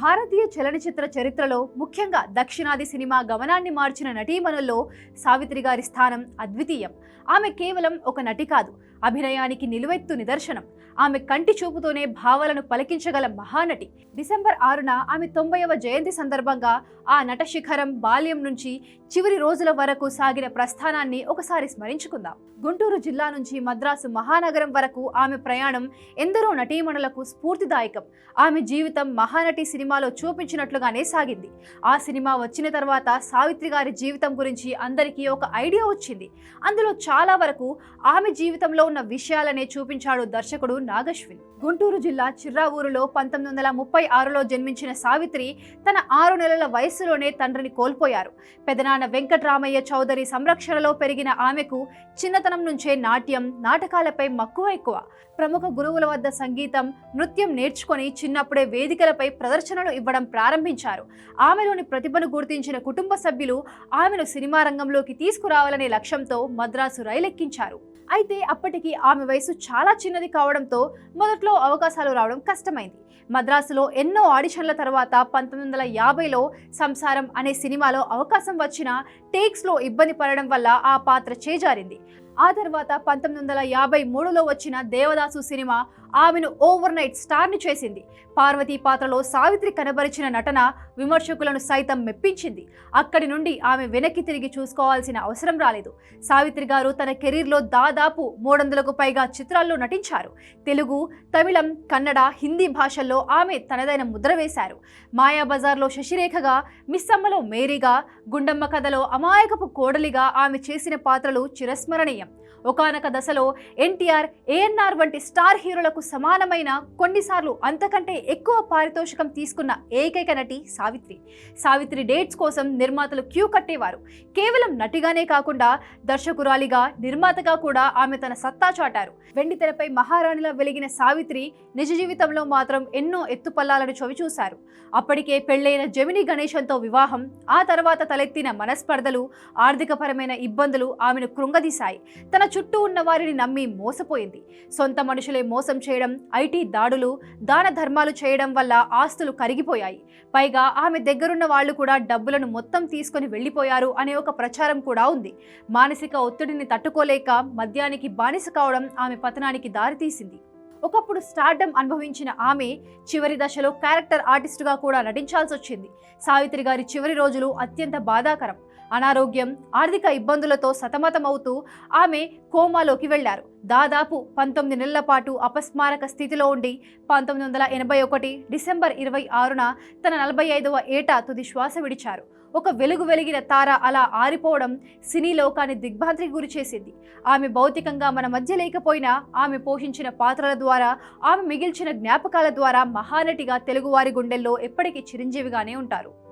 భారతీయ చలనచిత్ర చరిత్రలో ముఖ్యంగా దక్షిణాది సినిమా గమనాన్ని మార్చిన నటీమణుల్లో సావిత్రి గారి స్థానం అద్వితీయం. ఆమె కేవలం ఒక నటి కాదు అభినయానికి నిలువెత్తు నిదర్శనం. ఆమె కంటి చూపుతోనే భావాలను పలికించగల మహానటి. డిసెంబర్ ఆరున ఆమె తొంభైవ జయంతి సందర్భంగా ఆ నట శిఖరం బాల్యం నుంచి చివరి రోజుల వరకు సాగిన ప్రస్థానాన్ని ఒకసారి స్మరించుకుందాం. గుంటూరు జిల్లా నుంచి మద్రాసు మహానగరం వరకు ఆమె ప్రయాణం ఎందరో నటీమణులకు స్ఫూర్తిదాయకం. ఆమె జీవితం మహానటి సినిమాలో చూపించినట్లుగానే సాగింది. ఆ సినిమా వచ్చిన తర్వాత సావిత్రి గారి జీవితం గురించి అందరికీ ఒక ఐడియా వచ్చింది. అందులో చాలా వరకు ఆమె జీవితంలో ఉన్న విషయాలనే చూపించాడు దర్శకుడు నాగశ్విన్. గుంటూరు జిల్లా చిర్రావూరులో పంతొమ్మిది వందల ముప్పై ఆరులో జన్మించిన సావిత్రి తన ఆరు నెలల వయస్సులోనే తండ్రిని కోల్పోయారు. పెదనాన్న వెంకట్రామయ్య చౌదరి సంరక్షణలో పెరిగిన ఆమెకు చిన్నతనం నుంచే నాట్యం నాటకాలపై మక్కువ ఎక్కువ. ప్రముఖ గురువుల వద్ద సంగీతం నృత్యం నేర్చుకొని చిన్నప్పుడే వేదికలపై ప్రదర్శనలు ఇవ్వడం ప్రారంభించారు. ఆమెలోని ప్రతిభను గుర్తించిన కుటుంబ సభ్యులు ఆమెను సినిమా రంగంలోకి తీసుకురావాలనే లక్ష్యంతో మద్రాసు రైలెక్కించారు. అయితే అప్పటికి ఆమె వయసు చాలా చిన్నది కావడంతో మొదట్లో అవకాశాలు రావడం కష్టమైంది. మద్రాసులో ఎన్నో ఆడిషన్ల తర్వాత పంతొమ్మిది వందల యాభైలో సంసారం అనే సినిమాలో అవకాశం వచ్చిన టేక్స్లో ఇబ్బంది పడడం వల్ల ఆ పాత్ర చేజారింది. ఆ తర్వాత పంతొమ్మిది వందల యాభై మూడులో వచ్చిన దేవదాసు సినిమా ఆమెను ఓవర్ నైట్ స్టార్ని చేసింది. పార్వతీ పాత్రలో సావిత్రి కనబరిచిన నటన విమర్శకులను సైతం మెప్పించింది. అక్కడి నుండి ఆమె వెనక్కి తిరిగి చూసుకోవాల్సిన అవసరం రాలేదు. సావిత్రి గారు తన కెరీర్లో దాదాపు మూడు వందలకు పైగా చిత్రాల్లో నటించారు. తెలుగు తమిళం కన్నడ హిందీ భాషల్లో ఆమె తనదైన ముద్ర వేశారు. మాయాబజార్లో శశిరేఖగా మిస్సమ్మలో మేరీగా గుండమ్మ కథలో అమాయకపు కోడలిగా ఆమె చేసిన పాత్రలు చిరస్మరణీయం. ఒకానొక దశలో ఎన్టీఆర్ ఏఎన్ఆర్ వంటి స్టార్ హీరోలకు సమానమైన కొన్నిసార్లు అంతకంటే ఎక్కువ పారితోషికం తీసుకున్న ఏకైక నటి సావిత్రి. సావిత్రి డేట్స్ కోసం నిర్మాతలు క్యూ కట్టేవారు. కేవలం నటిగానే కాకుండా దర్శకురాలిగా నిర్మాతగా కూడా ఆమె తన సత్తా చాటారు. వెండి తెరపై మహారాణిలా వెలిగిన సావిత్రి నిజ జీవితంలో మాత్రం ఎన్నో ఎత్తుపల్లాలను చవిచూశారు. అప్పటికే పెళ్ళైన జమిని గణేశంతో వివాహం ఆ తర్వాత తలెత్తిన మనస్పర్ధలు ఆర్థికపరమైన ఇబ్బందులు ఆమెను కృంగదీశాయి. తన చుట్టూ ఉన్న వారిని నమ్మి మోసపోయింది. సొంత మనుషులే మోసం చేయడం ఐటీ దాడులు దాన ధర్మాలు చేయడం వల్ల ఆస్తులు కరిగిపోయాయి. పైగా ఆమె దగ్గరున్న వాళ్ళు కూడా డబ్బులను మొత్తం తీసుకొని వెళ్ళిపోయారు అనే ఒక ప్రచారం కూడా ఉంది. మానసిక ఒత్తిడిని తట్టుకోలేక మద్యానికి బానిస కావడం ఆమె పతనానికి దారితీసింది. ఒకప్పుడు స్టార్డమ్ అనుభవించిన ఆమె చివరి దశలో క్యారెక్టర్ ఆర్టిస్టుగా కూడా నటించాల్సి వచ్చింది సావిత్రి గారి చివరి రోజులు అత్యంత బాధాకరం. అనారోగ్యం ఆర్థిక ఇబ్బందులతో సతమతమవుతూ ఆమె కోమాలోకి వెళ్ళారు దాదాపు పంతొమ్మిది నెలల పాటు అపస్మారక స్థితిలో ఉండి పంతొమ్మిది వందల ఎనభై ఒకటి డిసెంబర్ ఇరవై ఆరున తన నలభై ఐదవ ఏట తుది శ్వాస విడిచారు. ఒక వెలుగు వెలిగిన తార అలా ఆరిపోవడం సినీ లోకాన్ని దిగ్భ్రాంతికి గురి చేసింది. ఆమె భౌతికంగా మన మధ్య లేకపోయినా ఆమె పోషించిన పాత్రల ద్వారా ఆమె మిగిల్చిన జ్ఞాపకాల ద్వారా మహానటిగా తెలుగువారి గుండెల్లో ఎప్పటికీ చిరంజీవిగానే ఉంటారు.